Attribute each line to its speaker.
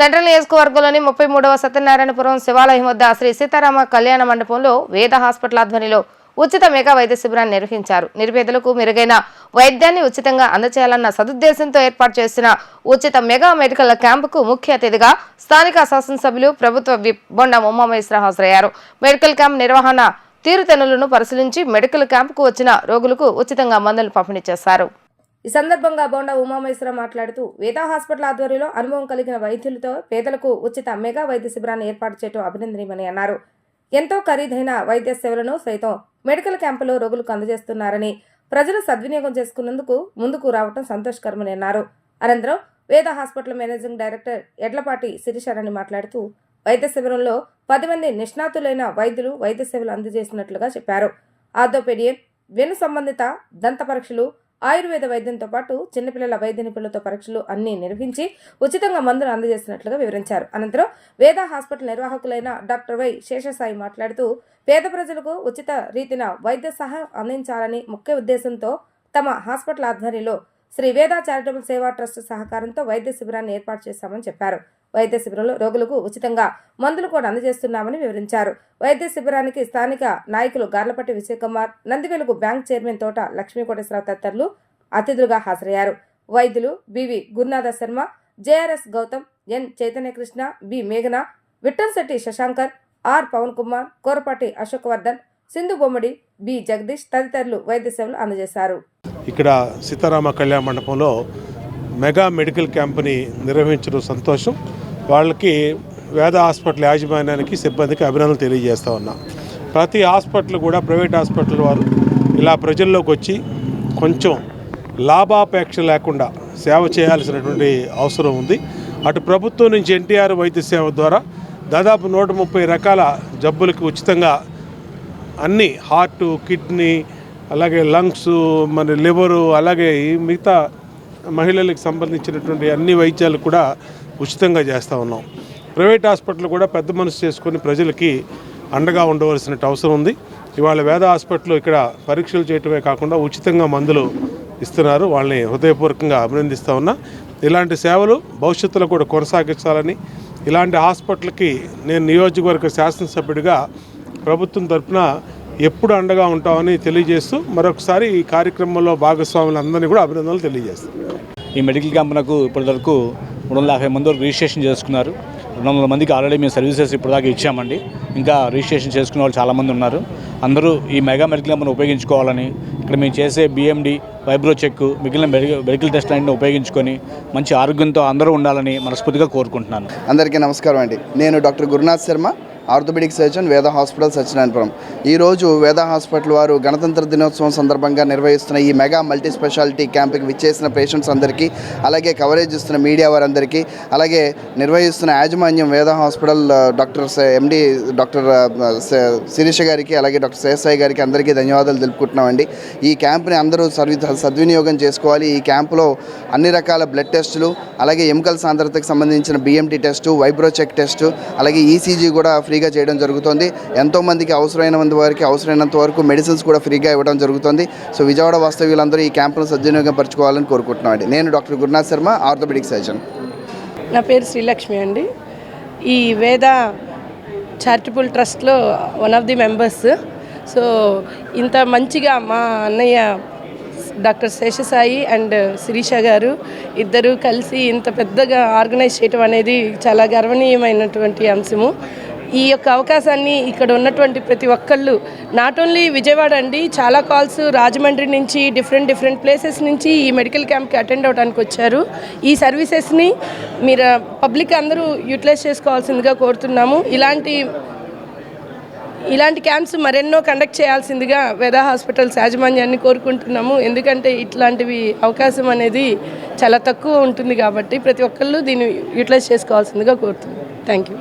Speaker 1: Central నియోజకవర్గంలోని ముప్పై మూడవ సత్యనారాయణపురం శివాలయం వద్ద శ్రీ సీతారామ కళ్యాణ మండపంలో వేద హాస్పిటల్ ఆధ్వర్యంలో ఉచిత మెగా వైద్య శిబిరాన్ని నిర్వహించారు. నిరుపేదలకు మెరుగైన వైద్యాన్ని ఉచితంగా అందచేయాలన్న సదుద్దేశంతో ఏర్పాటు చేసిన ఉచిత మెగా మెడికల్ క్యాంపుకు ముఖ్య అతిథిగా స్థానిక శాసనసభ్యులు ప్రభుత్వ విప్ బొండ ఉమామహేశ్వర హాజరయ్యారు. మెడికల్ క్యాంప్ నిర్వహణ తీరుతెన్నులను పరిశీలించి మెడికల్ క్యాంపుకు వచ్చిన రోగులకు ఉచితంగా మందులు పంపిణీ చేశారు. ఈ సందర్భంగా బోండా ఉమామేశ్వర మాట్లాడుతూ వేదా హాస్పిటల్ ఆధ్వర్యంలో అనుభవం కలిగిన వైద్యులతో పేదలకు ఉచిత మెగా వైద్య శిబిరాన్ని ఏర్పాటు చేయడం అభినందనీయమని అన్నారు. ఎంతో ఖరీదైన వైద్య సేవలను సైతం మెడికల్ క్యాంపులో రోగులకు అందజేస్తున్నారని ప్రజలు సద్వినియోగం చేసుకున్నందుకు ముందుకు రావడం సంతోషకరమని అన్నారు. అనంతరం Veda hospital managing director Edlapati Sirisharani మాట్లాడుతూ వైద్య శిబిరంలో పది మంది నిష్ణాతులైన వైద్యులు వైద్య సేవలు అందజేసినట్లుగా చెప్పారు. ఆర్థోపెడియన్ వెను సంబంధిత దంత పరీక్షలు ఆయుర్వేద వైద్యంతో పాటు చిన్నపిల్లల వైద్య నిపుణులతో పరీక్షలు అన్ని నిర్వహించి ఉచితంగా మందులు అందజేస్తున్నట్లుగా వివరించారు. అనంతరం వేద హాస్పిటల్ నిర్వాహకులైన డాక్టర్ వై శేషసాయి మాట్లాడుతూ పేద ప్రజలకు ఉచిత రీతిన వైద్య సహాయం అందించాలని ముఖ్య ఉద్దేశంతో తమ హాస్పిటల్ ఆధ్వర్యంలో శ్రీ వేద చారిటబుల్ సేవా ట్రస్ట్ సహకారంతో వైద్య శిబిరాన్ని ఏర్పాటు చేశామని చెప్పారు. వైద్య శిబిరంలో రోగులకు ఉచితంగా మందులు కూడా అందజేస్తున్నామని వివరించారు. వైద్య శిబిరానికి స్థానిక నాయకులు గార్లపట్టి విజయకుమార్ నందివెలుగు బ్యాంక్ చైర్మన్ తోట లక్ష్మీకోటేశ్వరరావు తదితరులు అతిథులుగా హాజరయ్యారు. వైద్యులు బివి గురునాథ శర్మ జేఆర్ఎస్ గౌతమ్ ఎన్ చైతన్యకృష్ణ బి మేఘన విఠల్శెట్టి శశాంకర్ ఆర్ పవన్ కుమార్ కోరపాటి అశోక్ వర్ధన్ సింధు బొమ్మడి బి జగదీష్ తదితరులు వైద్య సేవలు అందజేశారు.
Speaker 2: ఇక్కడ సీతారామ కళ్యాణ మండపంలో మెగా మెడికల్ క్యాంప్ని నిర్వహించడం సంతోషం. వాళ్ళకి వేద హాస్పిటల్ యాజమాన్యానికి సిబ్బందికి అభినందనలు తెలియజేస్తా ఉన్నా. ప్రతి హాస్పిటల్ కూడా ప్రైవేట్ హాస్పిటల్ వారు ఇలా ప్రజల్లోకి వచ్చి కొంచెం లాభాపేక్ష లేకుండా సేవ చేయాల్సినటువంటి అవసరం ఉంది. అటు ప్రభుత్వం నుంచి ఎన్టీఆర్ వైద్య సేవ ద్వారా దాదాపు నూట ముప్పై రకాల జబ్బులకు ఉచితంగా అన్ని హార్టు కిడ్నీ అలాగే లంగ్స్ మన లివరు అలాగే ఈ మిగతా మహిళలకు సంబంధించినటువంటి అన్ని వైద్యాలు కూడా ఉచితంగా చేస్తూ ఉన్నాం. ప్రైవేట్ హాస్పిటల్ కూడా పెద్ద మనసు చేసుకొని ప్రజలకి అండగా ఉండవలసిన అవసరం ఉంది. ఇవాళ వేద హాస్పిటల్ ఇక్కడ పరీక్షలు చేయటమే కాకుండా ఉచితంగా మందులు ఇస్తున్నారు. వాళ్ళని హృదయపూర్వకంగా అభినందిస్తూ ఉన్నా. ఇలాంటి సేవలు భవిష్యత్తులో కూడా కొనసాగించాలని ఇలాంటి హాస్పిటల్కి నేను నియోజకవర్గ శాసనసభ్యుడిగా ప్రభుత్వం తరపున ఎప్పుడు అండగా ఉంటామని తెలియజేస్తూ మరొకసారి ఈ కార్యక్రమంలో భాగస్వాములందరినీ కూడా అభినందనలు తెలియజేస్తాను
Speaker 3: ఈ మెడికల్ క్యాంపునకు ఇప్పటివరకు మూడు వందల యాభై మంది వరకు రిజిస్ట్రేషన్ చేసుకున్నారు. రెండు వందల మందికి ఆల్రెడీ మేము సర్వీసెస్ ఇప్పటిదాకా ఇచ్చామండి. ఇంకా రిజిస్ట్రేషన్ చేసుకునే వాళ్ళు చాలామంది ఉన్నారు. అందరూ ఈ మెగా మెడికల్ క్యాంప్ను ఉపయోగించుకోవాలని ఇక్కడ మేము చేసే బిఎండి వైబ్రో చెక్ మిగిలిన మెడికల్ మెడికల్ టెస్ట్ అన్ని ఉపయోగించుకొని మంచి ఆరోగ్యంతో అందరూ ఉండాలని మనస్ఫూర్తిగా కోరుకుంటున్నాను.
Speaker 4: అందరికీ నమస్కారం అండి. నేను doctor Gurunath Sharma. Orthopedic surgeon Veda hospital Satyanarayanapuram. ఈరోజు వేద హాస్పిటల్ వారు గణతంత్ర దినోత్సవం సందర్భంగా నిర్వహిస్తున్న ఈ మెగా మల్టీ స్పెషాలిటీ క్యాంప్కి విచ్చేసిన పేషెంట్స్ అందరికీ అలాగే కవరేజ్ ఇస్తున్న మీడియా వారందరికీ అలాగే నిర్వహిస్తున్న యాజమాన్యం Veda hospital doctor MD doctor Sirisha గారికి అలాగే డాక్టర్ శేషాయి గారికి అందరికీ ధన్యవాదాలు తెలుపుకుంటున్నామండి. ఈ క్యాంప్ని అందరూ సర్వి సద్వినియోగం చేసుకోవాలి. ఈ క్యాంపులో అన్ని రకాల బ్లడ్ టెస్టులు అలాగే ఎముకల సాంద్రతకు సంబంధించిన BMT test vibro check test అలాగే ఈసీజీ కూడా ఫ్రీగా చేయడం జరుగుతుంది. ఎంతోమందికి అవసరమైన వరకు వారికి అవసరమైనంత వరకు మెడిసిన్స్ కూడా ఫ్రీగా ఇవ్వడం జరుగుతుంది. సో విజయవాడ వాస్తవ్యులందరూ ఈ క్యాంపును సద్వినియోగం పరచుకోవాలని కోరుకుంటున్నామండి నేను doctor Gurunath Sharma orthopedic surgeon.
Speaker 5: నా పేరు శ్రీలక్ష్మి అండి. ఈ Veda charitable ట్రస్ట్లో one of the members. So ఇంత మంచిగా మా అన్నయ్య డాక్టర్ శేషసాయి అండ్ శిరీష గారు ఇద్దరు కలిసి ఇంత పెద్దగా ఆర్గనైజ్ చేయటం అనేది చాలా గర్వనీయమైనటువంటి అంశము. ఈ యొక్క అవకాశాన్ని ఇక్కడ ఉన్నటువంటి ప్రతి ఒక్కళ్ళు నాట్ ఓన్లీ విజయవాడ అండి చాలా కాల్స్ రాజమండ్రి నుంచి డిఫరెంట్ డిఫరెంట్ ప్లేసెస్ నుంచి ఈ మెడికల్ క్యాంప్కి అటెండ్ అవడానికి వచ్చారు. ఈ సర్వీసెస్ని మీరు uh, పబ్లిక్ అందరూ యూటిలైజ్ చేసుకోవాల్సిందిగా కోరుతున్నాము. ఇలాంటి ఇలాంటి క్యాంప్స్ మరెన్నో కండక్ట్ చేయాల్సిందిగా వేదా హాస్పిటల్స్ యాజమాన్యాన్ని కోరుకుంటున్నాము. ఎందుకంటే ఇట్లాంటివి అవకాశం అనేది చాలా తక్కువ ఉంటుంది కాబట్టి ప్రతి ఒక్కళ్ళు దీన్ని యూటిలైజ్ చేసుకోవాల్సిందిగా కోరుతున్నాము. Thank you